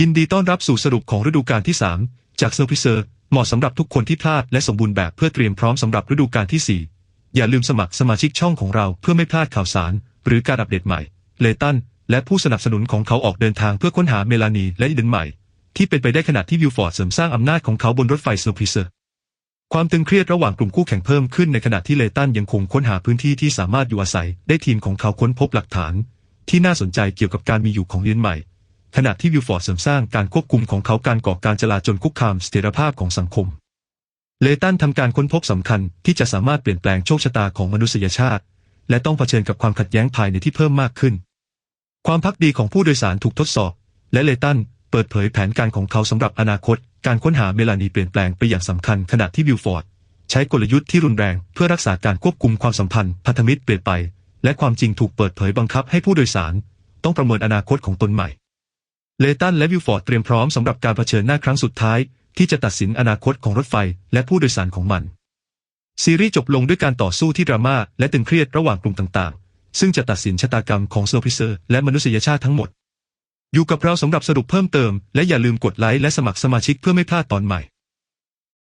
ยินดีต้อนรับสู่สรุปของฤดูกาลที่ 3 จากเซอร์พิเซอร์เหมาะสำหรับทุกคนที่พลาดและสมบูรณ์แบบเพื่อเตรียมพร้อมสำหรับฤดูกาลที่ 4 อย่าลืมสมัครสมาชิกช่องของเราเพื่อไม่พลาดข่าวสาร หรือการอัปเดตใหม่ เลตัน และผู้สนับสนุนของเขาออกเดินทางเพื่อค้นหาเมลานีและอีเดนใหม่ ที่เป็นไปได้ขณะที่วิวฟอร์ดเสริมสร้างอำนาจของเขาบนรถไฟเซอร์พิเซอร์ความตึงเครียดระหว่างกลุ่มคู่แข่งเพิ่มขึ้นในขณะที่เลตันยังคงค้นหาพื้นที่ที่สามารถอยู่อาศัย ได้ทีมของเขาค้นพบหลักฐาน ที่น่าสนใจเกี่ยวกับการมีอยู่ของเรียนใหม่ ขณะที่วิวฟอร์ดเสริมสร้างการควบคุมของเขาการก่อการจลาจลคุกคามเสถียรภาพของสังคม เลตันทำการค้นพบสำคัญที่จะสามารถเปลี่ยนแปลงโชคชะตาของมนุษยชาติ และต้องเผชิญกับความขัดแย้งภายในที่เพิ่มมากขึ้น ความพักดีของผู้โดยสารถูกทดสอบ และเลตันเปิดเผยแผนการของเขาสำหรับอนาคต การค้นหาเมลานีเปลี่ยนแปลงไปอย่างสำคัญขณะที่วิลฟอร์ดใช้กลยุทธ์ที่รุนแรงเพื่อรักษาการควบคุมความสัมพันธ์พันธมิตรเปลี่ยนไป และความจริงถูกเปิดเผยบังคับให้ผู้โดยสาร ต้องประเมินอนาคตของตนใหม่ เลตันและวิลฟอร์ดเตรียมพร้อมสำหรับการเผชิญหน้าครั้งสุดท้าย ที่จะตัดสินอนาคตของรถไฟและผู้โดยสารของมัน ซีรีส์จบลงด้วยการต่อสู้ที่ดราม่าและตึงเครียดระหว่างกลุ่มต่างๆ ซึ่งจะตัดสินชะตากรรมของเซอร์พิเซอร์และมนุษยชาติทั้งหมด อยู่กับเราสำหรับสรุปเพิ่มเติม และอย่าลืมกดไลค์และสมัครสมาชิกเพื่อไม่พลาดตอนใหม่